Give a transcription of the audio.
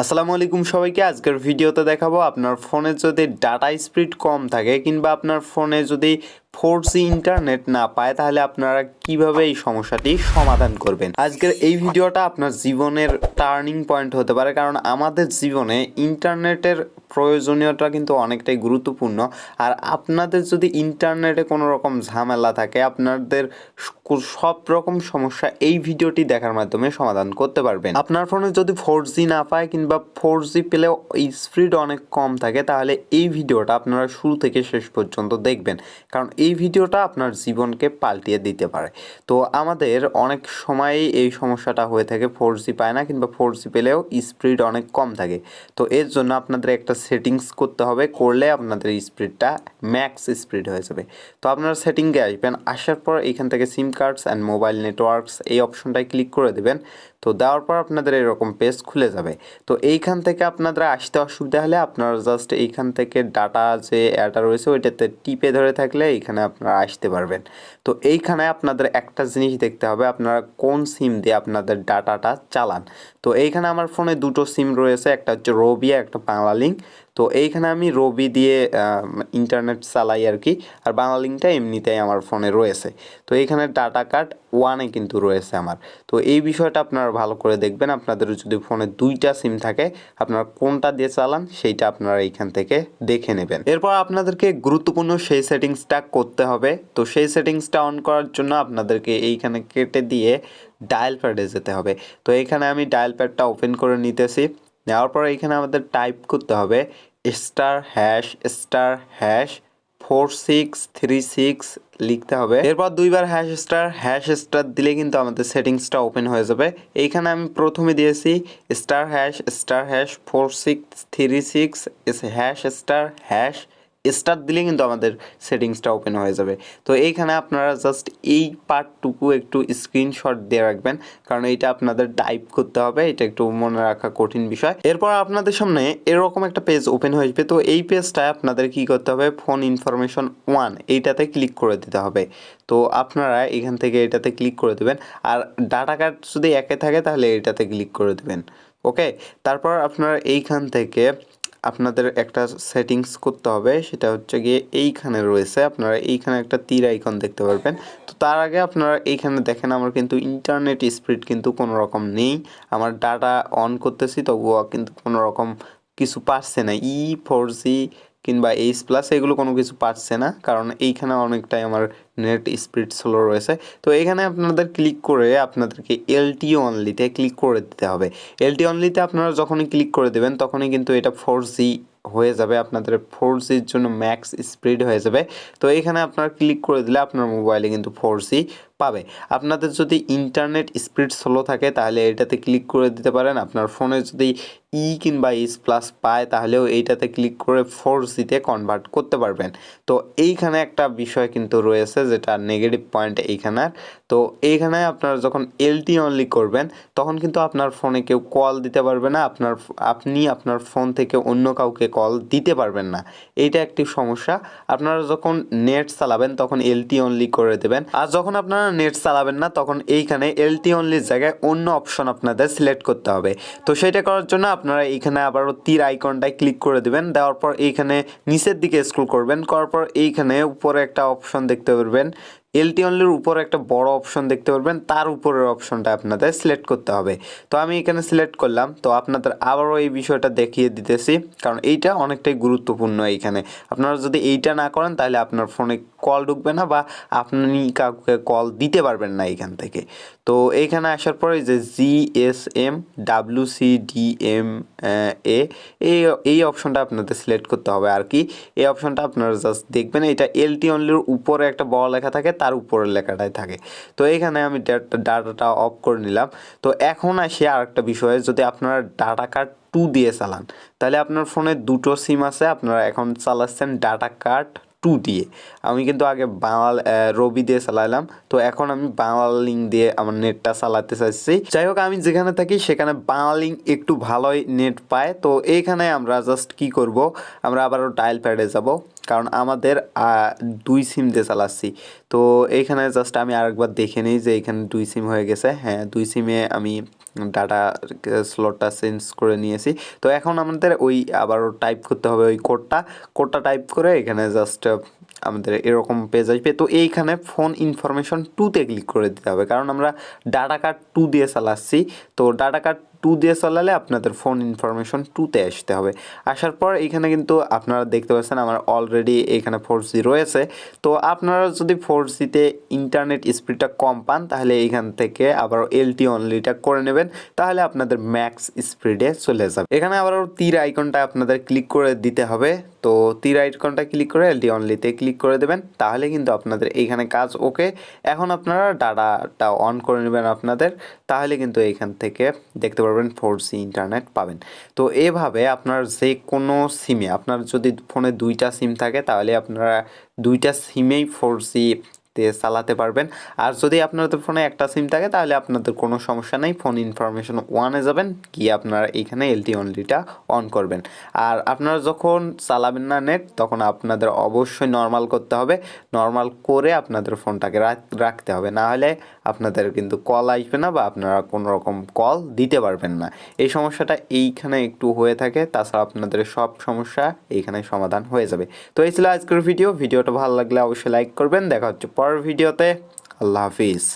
আসসালামু আলাইকুম সবাইকে, আজকের ভিডিওতে দেখাবো আপনার ফোনে যদি ডাটা স্পিড কম থাকে কিংবা আপনার ফোনে যদি ফোর জি ইন্টারনেট না পায়, তাহলে আপনারা কীভাবে এই সমস্যাটি সমাধান করবেন? আজকের এই ভিডিওটা আপনার জীবনের টার্নিং পয়েন্ট হতে পারে, কারণ আমাদের জীবনে ইন্টারনেটের প্রয়োজনীয়তা কিন্তু অনেকটাই গুরুত্বপূর্ণ। আর আপনাদের যদি ইন্টারনেটে কোনো রকম ঝামেলা থাকে, আপনাদের সব রকম সমস্যা এই ভিডিওটি দেখার মাধ্যমে সমাধান করতে পারবেন। আপনার ফোনে যদি ফোর না পায় কিংবা ফোর জি পেলেও স্পিড অনেক কম থাকে, তাহলে এই ভিডিওটা আপনারা শুরু থেকে শেষ পর্যন্ত দেখবেন। কারণ এই ভিডিওটা আপনার জীবনকে পাল্টিয়ে দিতে পারে। তো আমাদের অনেক সময়ই এই সমস্যাটা হয়ে থাকে ফোর জি পায় না কিংবা ফোর জি পেলেও স্পিড অনেক কম থাকে। তো এর জন্য আপনাদের একটা সেটিংস করতে হবে, করলে আপনাদের স্পিডটা ম্যাক্স স্পিড হয়ে যাবে। তো আপনারা সেটিংয়ে আসবেন, আসার পর এখান থেকে SIM cards and mobile networks এই অপশনটায় ক্লিক করে দেবেন। তো দেওয়ার পর আপনাদের এরকম পেজ খুলে যাবে। তো এইখান থেকে আপনাদের আসতে অসুবিধা হলে আপনারা জাস্ট এইখান থেকে ডাটা যে অ্যাটা রয়েছে ওইটাতে টিপে ধরে থাকলে এইখানে আপনারা আসতে পারবেন। তো এইখানে আপনাদের একটা জিনিস দেখতে হবে, আপনারা কোন সিম দিয়ে আপনাদের ডাটাটা চালান। তো এইখানে আমার ফোনে দুটো সিম রয়েছে, একটা হচ্ছে রবি একটা বাংলা লিঙ্ক তো এইখানে আমি রবি দিয়ে ইন্টারনেট চালাই আর কি, আর বাংলা লিঙ্কটা এমনিতেই আমার ফোনে রয়েছে। তো এইখানে ডাটা কার্ড ওয়ানে কিন্তু রয়েছে আমার। তো এই বিষয়টা আপনারা ভালো করে দেখবেন। আপনাদের যদি ফোনে দুইটা সিম থাকে, আপনারা কোনটা দিয়ে চালান সেইটা আপনারা এইখান থেকে দেখে নেবেন। এরপর আপনাদেরকে গুরুত্বপূর্ণ সেই সেটিংসটা করতে হবে। তো সেই সেটিংসটা অন করার জন্য আপনাদেরকে এইখানে কেটে দিয়ে ডায়াল প্যাডে যেতে হবে। তো এইখানে আমি ডায়াল প্যাডটা ওপেন করে নিতেছি। নেওয়ার পর এইখানে আমাদের টাইপ করতে হবে star hash star hash, four six, three six লিখতে হবে। এরপর দুইবার হ্যাশ স্টার হ্যাশ স্টার দিলে কিন্তু আমাদের সেটিংসটা ওপেন হয়ে যাবে। এইখানে আমি প্রথমে দিয়েছি star hash star hash, four six, three six, hash star, hash star দিলে কিন্তু আমাদের সেটিংসটা ওপেন হয়ে যাবে। তো এইখানে আপনারা জাস্ট এই পার্টটুকু একটু স্ক্রিনশট দিয়ে রাখবেন, কারণ এইটা আপনাদের টাইপ করতে হবে, এটা একটু মনে রাখা কঠিন বিষয়। এরপর আপনাদের সামনে এরকম একটা পেজ ওপেন হয়ে আসবে, তো এই পেজটায় আপনাদের কি করতে হবে? ফোন ইনফরমেশন ওয়ান এইটাতে ক্লিক করে দিতে হবে। তো আপনারা এখান থেকে এটাতে ক্লিক করে দেবেন, আর ডাটা কার্ড যদি একে থাকে তাহলে এটাতে ক্লিক করে দেবেন ওকে তারপর আপনারা এইখান থেকে আপনাদের একটা সেটিংস করতে হবে, সেটা হচ্ছে গিয়ে এইখানে রয়েছে। আপনারা এইখানে একটা তীর আইকন দেখতে পারবেন। তো তার আগে আপনারা এইখানে দেখেন, আমার কিন্তু ইন্টারনেট স্পিড কিন্তু কোনো রকম নেই। আমার ডাটা অন করতেছি, তবুও কিন্তু কোনো রকম কিছু পারছে না। ই ফোর জি কিংবা এইচ প্লাস এগুলো কোনো কিছু পারছে না, কারণ এইখানে অনেকটাই আমার নেট স্পিড স্লো রয়েছে। তো এখানে আপনাদের ক্লিক করে আপনাদেরকে এলটি অনলিতে ক্লিক করে দিতে হবে। এলটি অনলিতে আপনারা যখনই ক্লিক করে দেবেন, তখনই কিন্তু এটা ফোর জি হয়ে যাবে, আপনাদের ফোর জির জন্য ম্যাক্স স্পিড হয়ে যাবে। তো এখানে আপনারা ক্লিক করে দিলে আপনার মোবাইলে কিন্তু ফোর জি পাবে। আপনাদের যদি ইন্টারনেট স্পিড স্লো থাকে, তাহলে এটাতে ক্লিক করে দিতে পারেন। আপনার ফোনে যদি ই কিংবা ইস প্লাস পায়, তাহলেও এইটাতে ক্লিক করে ফোর জিতে কনভার্ট করতে পারবেন। তো এইখানে একটা বিষয় কিন্তু রয়েছে, যেটা নেগেটিভ পয়েন্ট এইখানের। তো এইখানে আপনারা যখন এলটি অনলি করবেন, তখন কিন্তু আপনার ফোনে কেউ কল দিতে পারবে না। আপনার আপনি আপনার ফোন থেকে অন্য কাউকে কল দিতে পারবেন না। এইটা একটি সমস্যা। আপনারা যখন নেট চালাবেন, তখন এলটি অনলি করে দেবেন। আর যখন আপনারা নেট চালাবেন না, তখন এইখানে এলটি অনলির জায়গায় অন্য অপশন আপনাদের সিলেক্ট করতে হবে। তো সেটা করার জন্য আপনারা এইখানে আবারও তীর আইকনটায় ক্লিক করে দেবেন। দেওয়ার পর এইখানে নিচের দিকে স্ক্রল করবেন। করার পর এইখানে উপরে একটা অপশন দেখতে পারবেন। এলটি অনলির উপর একটা বড় অপশন দেখতে পারবেন, তার উপরের অপশনটা আপনাদের সিলেক্ট করতে হবে। তো আমি এখানে সিলেক্ট করলাম, তো আপনাদের আবারও এই বিষয়টা দেখিয়ে দিতেছি, কারণ এইটা অনেকটাই গুরুত্বপূর্ণ এইখানে আপনারা যদি এইটা না করেন, তাহলে আপনার ফোনে কল ঢুকবে না বা আপনি কাউকে কল দিতে পারবেন না এইখান থেকে। তো এইখানে আসার পরে যে G S M W C D M A এই এই অপশনটা আপনাদের সিলেক্ট করতে হবে আর কি। এই অপশনটা আপনারা জাস্ট দেখবেন, এটা এলটি অনলির উপরে একটা বড় লেখা থাকে, তার উপরের লেখাটাই থাকে। তো এইখানে আমি ডাটাটা অফ করে নিলাম। তো এখন আসি আর একটা বিষয়ে, যদি আপনারা ডাটা কার্ড টু দিয়ে চালান, তাহলে আপনার ফোনে দুটো সিম আছে, আপনারা এখন চালাচ্ছেন ডাটা কার্ড টু দিয়ে। আমি কিন্তু আগে আহ, রবি দিয়ে চালাইলাম। তো এখন আমি বাংলা লিঙ্ক দিয়ে আমার নেটটা চালাতে চাইছি। যাই হোক আমি যেখানে থাকি সেখানে বাংলা লিঙ্ক একটু ভালোই নেট পায়। তো এইখানে আমরা জাস্ট কি করব? আমরা আবারও ডায়াল প্যাডে যাব। কারণ আমাদের দুই সিম দিয়ে চালাচ্ছি। তো এইখানে জাস্ট আমি আরেকবার দেখে নিই যে এখানে দুই সিম হয়ে গেছে। হ্যাঁ দুই সিমে আমি ডাটা স্লটটা চেঞ্জ করে নিয়েছি। তো এখন আমাদের ওই আবারও টাইপ করতে হবে ওই কোডটা কোডটা টাইপ করে এখানে জাস্ট আমাদের এরকম পেজ আসবে। তো এইখানে ফোন ইনফরমেশন টুতে ক্লিক করে দিতে হবে। কারণ আমরা ডাটা কার্ড টু দিয়ে চালাচ্ছি। তো ডাটা কার্ড টু দিয়ে চলালে আপনাদের ফোন ইনফরমেশন টুতে আসতে হবে। আসার পর এখানে কিন্তু আপনারা দেখতে পাচ্ছেন আমার অলরেডি এখানে ফোর জি রয়েছে। তো আপনারা যদি ফোর জিতে ইন্টারনেট স্পিডটা কম পান, তাহলে এইখান থেকে আবার এলটি অনলিটা করে নেবেন, তাহলে আপনাদের ম্যাক্স স্পিডে চলে যাবে। এখানে আবার তীর আইকনটা আপনাদের ক্লিক করে দিতে হবে। তো তীর আইকনটা ক্লিক করে এলটি অনলিতে ক্লিক করে দেবেন, তাহলে কিন্তু আপনাদের এইখানে কাজ ওকে। এখন আপনারা ডাটাটা অন করে নেবেন আপনাদের, তাহলে কিন্তু এইখান থেকে দেখতে পারবেন ফোর জি ইন্টারনেট পাবেন। তো এভাবে আপনার যে কোনো সিমে, আপনার যদি ফোনে দুইটা সিম থাকে, তাহলে আপনারা দুইটা সিমেই ফোর জি তে চালাতে পারবেন। আর যদি আপনাদের ফোনে একটা সিম থাকে, তাহলে আপনাদের কোনো সমস্যা নেই। ফোন ইনফরমেশন ওয়ানে যাবেন, গিয়ে আপনারা এইখানে এলটি অনলিটা অন করবেন। আর আপনারা যখন চালাবেন না নেট তখন আপনাদের অবশ্যই নর্মাল করতে হবে। নর্মাল করে আপনাদের ফোনটাকে রাখতে হবে। না হলে আপনাদের কিন্তু কল আসবে না বা আপনারা কোনো রকম কল দিতে পারবেন না। এই সমস্যাটা এইখানে একটু হয়ে থাকে, তাছাড়া আপনাদের সব সমস্যা এইখানে সমাধান হয়ে যাবে। তো এই ছিল আজকের ভিডিও ভিডিওটা ভালো লাগলে অবশ্যই লাইক করবেন। দেখা হচ্ছে পরের ভিডিওতে আল্লাহ হাফিজ।